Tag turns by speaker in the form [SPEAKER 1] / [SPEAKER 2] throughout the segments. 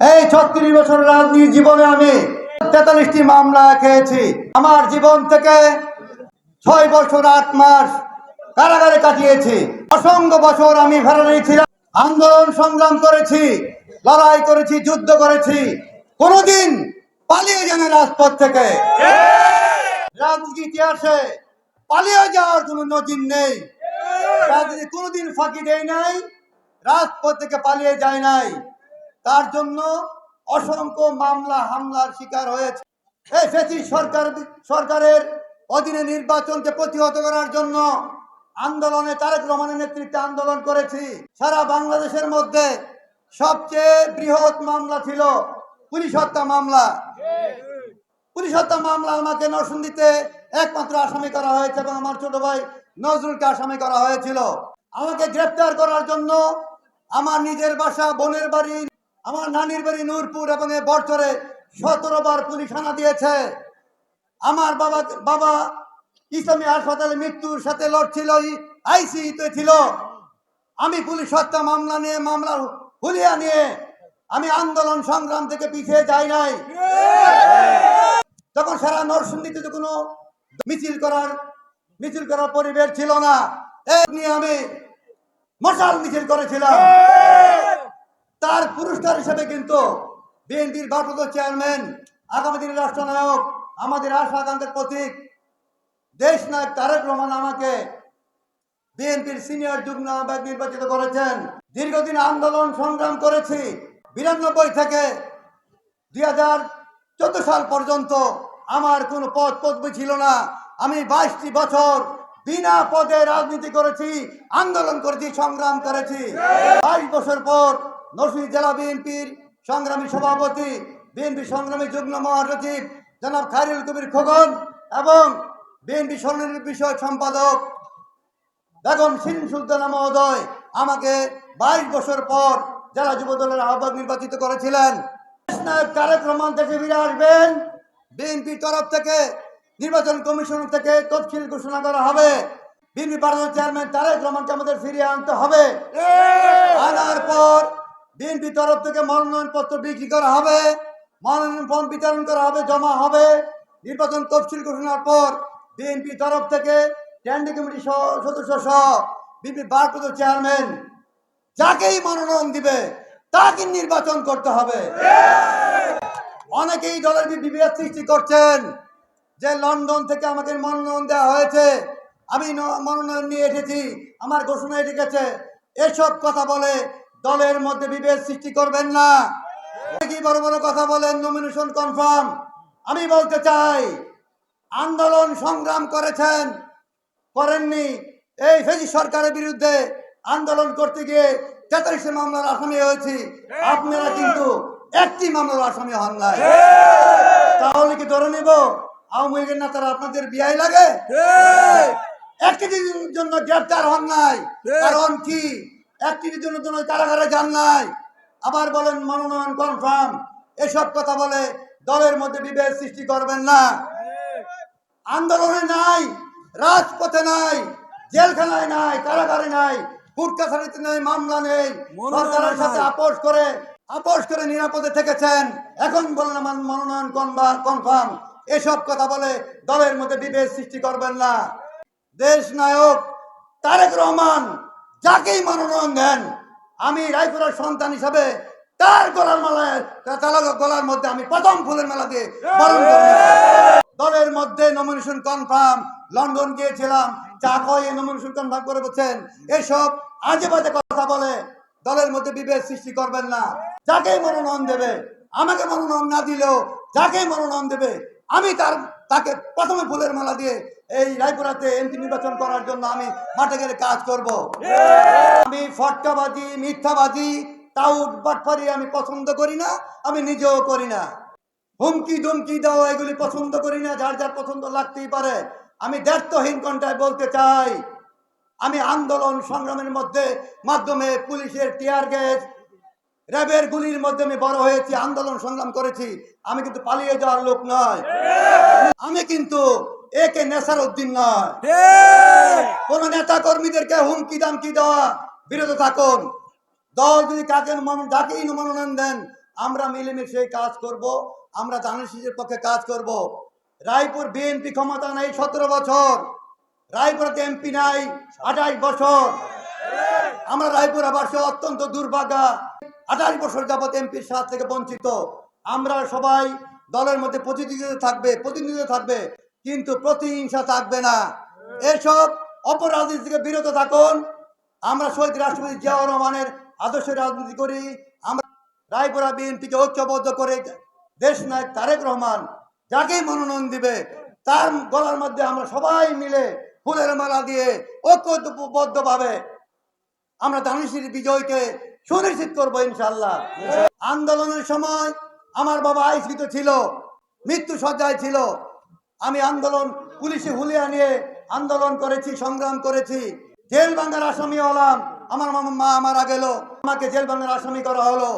[SPEAKER 1] এই ছত্রিশ বছর রাজনীতি জীবনে আমি তেতাল্লিশটি মামলা খেয়েছি। আমার জীবন থেকে ছয় বছর আট মাস কারাগারে কাটিয়েছি। অসংখ্য বছর আমি ফেরারি ছিলাম। আন্দোলন সংগ্রাম করেছি, লড়াই করেছি, যুদ্ধ করেছি। কোনোদিন পালিয়ে যান রাজপথ থেকে। রাজনীতি ইতিহাসে পালিয়ে যাওয়ার কোনো নজির নেই। রাজনীতি কোনোদিন ফাঁকি দেয় নাই। রাজপথ থেকে পালিয়ে যায় নাই। তার জন্য অসংখ্য মামলা, হামলার শিকার হয়েছে। ফেসি সরকার, সরকারের অধীনে নির্বাচনকে প্রতিহত করার জন্য আন্দোলনে তারেক রহমানের নেতৃত্বে আন্দোলন করেছি। সারা বাংলাদেশের মধ্যে সবচেয়ে বৃহৎ মামলা ছিল পুলিশ হত্যা মামলা। পুলিশ হত্যা মামলা আমাকে নরসিংদীতে একমাত্র আসামি করা হয়েছে এবং আমার ছোট ভাই নজরুলকে আসামি করা হয়েছিল। আমাকে গ্রেপ্তার করার জন্য আমার নিজের বাসা, বোনের বাড়ি আমার নানির বাড়ি নূরপুর এবং এ বছরে সতেরো বার পুলিশ হানা দিয়েছে। আমার বাবা বাবা ইসলামী হাসপাতালে মৃত্যুর সাথে লড়ছিল আইসিইতে ছিল। আমি পুলিশ হত্যা মামলা নিয়ে, মামলা হুলিয়া নিয়ে আমি আন্দোলন সংগ্রাম থেকে পিছিয়ে যাই নাই। তখন সারা নরসিংদীতে তো কোনো মিছিল করার মিছিল করার পরিবেশ ছিল না। নিয়ে আমি মশাল মিছিল করেছিলাম। তার পুরস্কার হিসেবে কিন্তু বিএনপির ভারপ্রাপ্ত চেয়ারম্যান, আগামী দিনের রাষ্ট্রনায়ক, আমাদের আশা আকাঙ্ক্ষার প্রতীক, দেশ নায়ক তারেক রহমান আমাকে বিএনপির সিনিয়র যুগ্ম আহ্বায়ক নির্বাচিত করেছেন। দীর্ঘদিন আন্দোলন সংগ্রাম করেছি। বিরানব্বই থেকে দুই হাজার চোদ্দ সাল পর্যন্ত আমার কোনো পদ পদবি ছিল না। আমি বাইশটি বছর বিনা পদে রাজনীতি করেছি, আন্দোলন করেছি, সংগ্রাম করেছি। বাইশ বছর পর নরসিংদী জেলা বিএনপির সংগ্রামী সভাপতি বিএনপি সংগ্রামী যুগ্ম মহাসচিব জনাব খায়রুল কবির খোকন এবং বিএনপি স্বর্ণনীতি বিষয়ক সম্পাদক বেগম সিন সুলতানা মহোদয় আমাকে বাইশ বছর পর জেলা যুব দলের আহ্বায়ক নির্বাচিত করেছিলেন। তারেক রহমান দেশে ফিরে আসবেন। বিএনপির তরফ থেকে নির্বাচন কমিশন থেকে তফসিল ঘোষণা করা হবে। বিএনপি পার্লামেন্ট চেয়ারম্যান তারেক রহমানকে আমাদের ফিরিয়ে আনতে হবে। আনার পর বিএনপি তরফ থেকে মনোনয়ন পত্র বিক্রি করা হবে মনোনয়ন ফর্ম বিতরণ করা হবে, জমা হবে। নির্বাচন তফসিল ঘোষণার পর বিএনপি তরফ থেকে স্ট্যান্ডিং কমিটি সদস্য সহ বিএনপি ভারপ্রাপ্ত চেয়ারম্যান যাকেই মনোনয়ন দিবে, তাকে নির্বাচন করতে হবে। অনেকেই দলের বিভেদ সৃষ্টি করছেন যে লন্ডন থেকে আমাকে মনোনয়ন দেওয়া হয়েছে, আমি মনোনয়ন নিয়ে এসেছি, আমার ঘোষণা এসে গেছে, এসব কথা বলে দলের মধ্যে বিভেদ সৃষ্টি করবেন না। কি বড় বড় কথা বলেন নমিনেশন কনফার্ম আমি বলতে চাই আন্দোলন সংগ্রাম করেছেন করেননি। এই ফেজি সরকারের বিরুদ্ধে আন্দোলন করতে গিয়ে তেতাল্লিশে মামলার আসামি হয়েছি। আপনারা কিন্তু একটি মামলার আসামি হন নাই। তাহলে কি ধরে নেব? আওয়ামী লীগের নেতারা আপনাদের বিয়াই লাগে? একটি দিনের জন্য গ্রেপ্তার হন নাই। কারণ কি? একটি দিনের জন্য কারাগারে যান নাই। আবার বলেন মনোনয়ন কনফার্ম এসব কথা বলে দলের মধ্যে বিভেদ সৃষ্টি করবেন না। আন্দোলনে নাই রাজপথে নাই জেলখানায় নাই কারাগারে নাই কোর্ট কাছারিতে নেই মামলা নেই। সরকারের সাথে আপোষ করে আপোষ করে নিরাপদে থেকেছেন। এখন বলেন আমার মনোনয়ন কনফার্ম এসব কথা বলে দলের মধ্যে বিভেদ সৃষ্টি করবেন না। দেশ নায়ক তারেক রহমান যাকেই মনোনয়ন দেন, আমি রায়পুরের সন্তান হিসাবে তার গলার মালায় গলার মধ্যে আমি প্রথম ফুলের মেলা দিয়ে দলের মধ্যে নমিনেশন কনফার্ম লন্ডন গিয়েছিলাম, চা কয়ে নমিনেশন কনফার্ম করে বলছেন, এসব আজে বাজে কথা বলে দলের মধ্যে বিভেদ সৃষ্টি করবেন না। যাকেই মনোনয়ন দেবে, আমাকে মনোনয়ন না দিলেও যাকেই মনোনয়ন দেবে, আমি তার তাকে প্রথমে ফুলের মালা দিয়ে এই রায়পুরাতে এমপি নির্বাচন করার জন্য আমি মাঠে গেলে কাজ করব। আমি ফটকাবাজি, মিথ্যাবাজি, টাউট বাটফারি আমি পছন্দ করি না, আমি নিজেও করি না। হুমকি, ধুমকি দেওয়া এগুলি পছন্দ করি না, যার যার পছন্দ লাগতেই পারে। আমি দ্ব্যর্থহীন কণ্ঠায় বলতে চাই, আমি আন্দোলন সংগ্রামের মধ্যে মাধ্যমে পুলিশের টিয়ার গ্যাস র্যাবের গুলির মধ্যে আমি বড় হয়েছি, আন্দোলন সংগ্রাম করেছি। আমি কিন্তু পালিয়ে যাওয়ার লোক নয়। আমি কিন্তু একে নেশার উদ্দিন নয়। কোন নেতা কর্মীদেরকে হুমকি দামকি দেওয়া। বিরত থাকুন। দল যদি কাকে যাকেই মনোনয়ন দেন, আমরা মিলেমিশে কাজ করব। আমরা দানিশের পক্ষে কাজ করব। রায়পুর বিএনপি ক্ষমতা নাই সতেরো বছর। রায়পুরতে এমপি নাই আঠাশ বছর। আমরা রায়পুর আবাসে অত্যন্ত দুর্ভাগা। আঠাশ বছর যাবত এমপির সাথ থেকে বঞ্চিত। আমরা সবাই দলের মধ্যে প্রতিনিধিত্ব থাকবে প্রতিনিধিত্ব থাকবে, কিন্তু প্রতিহিংসা থাকবে না। এসব অপরাজনীতি থেকে বিরত থাকুন। আমরা শহীদ রাষ্ট্রপতি জিয়াউর রহমানের আদর্শ রাজনীতি করি। আমরা রায়পুরা বিএনপিকে ঐক্যবদ্ধ করে দেশ নায়ক তারেক রহমান যাকেই মনোনয়ন দিবে, তার গলার মধ্যে আমরা সবাই মিলে ফুলের মালা দিয়ে ঐক্যবদ্ধভাবে আমরা দানিশের বিজয়কে সুনিশ্চিত করব ইনশাল্লাহ আন্দোলনের সময় আমার বাবা আইসিত ছিল, মৃত্যু সজ্জায় ছিল। আমি আন্দোলন, পুলিশে হুলিয়া নিয়ে আন্দোলন করেছি, সংগ্রাম করেছি। জেল ভাঙ্গার আসামি হলাম, আমার মা মারা গেল, আমাকে জেল ভাঙ্গার আসামি করা হলো।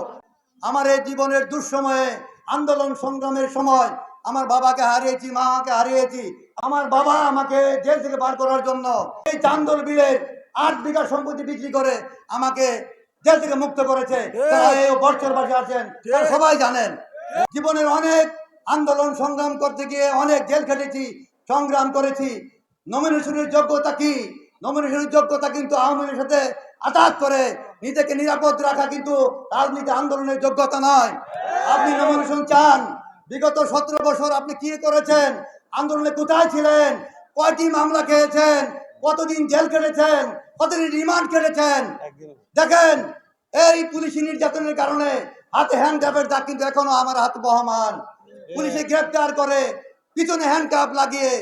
[SPEAKER 1] আমার এই জীবনের দুঃসময়ে আন্দোলন, সংগ্রামের সময় আমার বাবাকে হারিয়েছি, মাকে হারিয়েছি। আমার বাবা আমাকে জেল থেকে বার করার জন্য এই চান্দল বিলের আট বিঘা সম্পত্তি বিক্রি করে আমাকে জেল থেকে মুক্ত করেছে। তারা এই বর্ষর বাসে আছেন তারা সবাই জানেন জীবনের অনেক আন্দোলন সংগ্রাম করতে গিয়ে অনেক জেল খেটেছি সংগ্রাম করেছি। নমিনেশনের যোগ্যতা কি? নমিনেশনের যোগ্যতা কিন্তু আওয়ামী লীগের সাথে আঘাত করে। নিজেকে নিরাপদ রাখা কিন্তু রাজনীতি আন্দোলনের যোগ্যতা নয়। আপনি নমিনেশন চান। বিগত সতেরো বছর আপনি কি করেছেন? আন্দোলনে কোথায় ছিলেন? কয়টি মামলা খেয়েছেন? কতদিন জেল কেটেছেন কতদিন রিমান্ড কেটেছেন দেখেন এই পুলিশি নির্যাতনের কারণে হাতে হ্যান্ড কাপের দাগ কিন্তু এখনও আমার হাত বহমান। পুলিশে গ্রেপ্তার করে পিছনে হ্যান্ড কাপ লাগিয়ে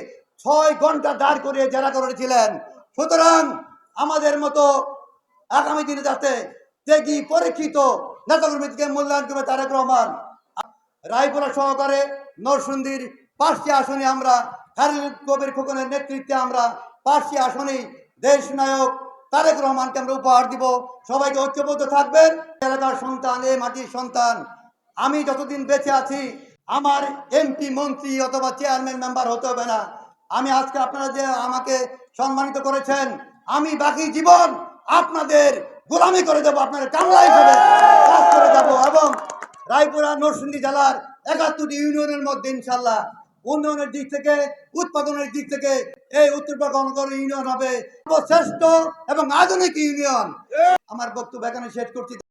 [SPEAKER 1] ছয় ঘণ্টা দাঁড় করে জেরা করেছিলেন সুতরাং আমাদের মতো আগামী দিনে যাতে ত্যাগী পরীক্ষিত নেতাকর্মীকে মূল্যায়ন করবে তারেক রহমান রায়পুরা সহকারে নরসুন্দির পাঁচটি আসনে আমরা খালিদ কবির খোকনের নেতৃত্বে আমরা পাঁচটি আসনেই দেশ নায়ক তারেক রহমানকে আমরা উপহার দিব। সবাইকে ঐক্যবদ্ধ থাকবেন। এলাকার সন্তান, এ মাটির সন্তান, আমি যতদিন বেঁচে আছি, আমার এমপি, মন্ত্রী অথবা চেয়ারম্যান মেম্বার হতে হবে না। আমি আজকে আপনারা যে আমাকে সম্মানিত করেছেন, আমি বাকি জীবন আপনাদের গোলামি করে দেবো আপনাদের কামলা হিসেবে কাজ করে যাব এবং রায়পুরা নরসিংদী জেলার একাত্তরটি ইউনিয়নের মধ্যে ইনশাল্লাহ উন্নয়নের দিক থেকে উৎপাদনের দিক থেকে এই উত্তরপা গণগণ ইউনিয়ন হবে শ্রেষ্ঠ এবং আধুনিক ইউনিয়ন। আমার বক্তব্য এখানে শেষ করছি।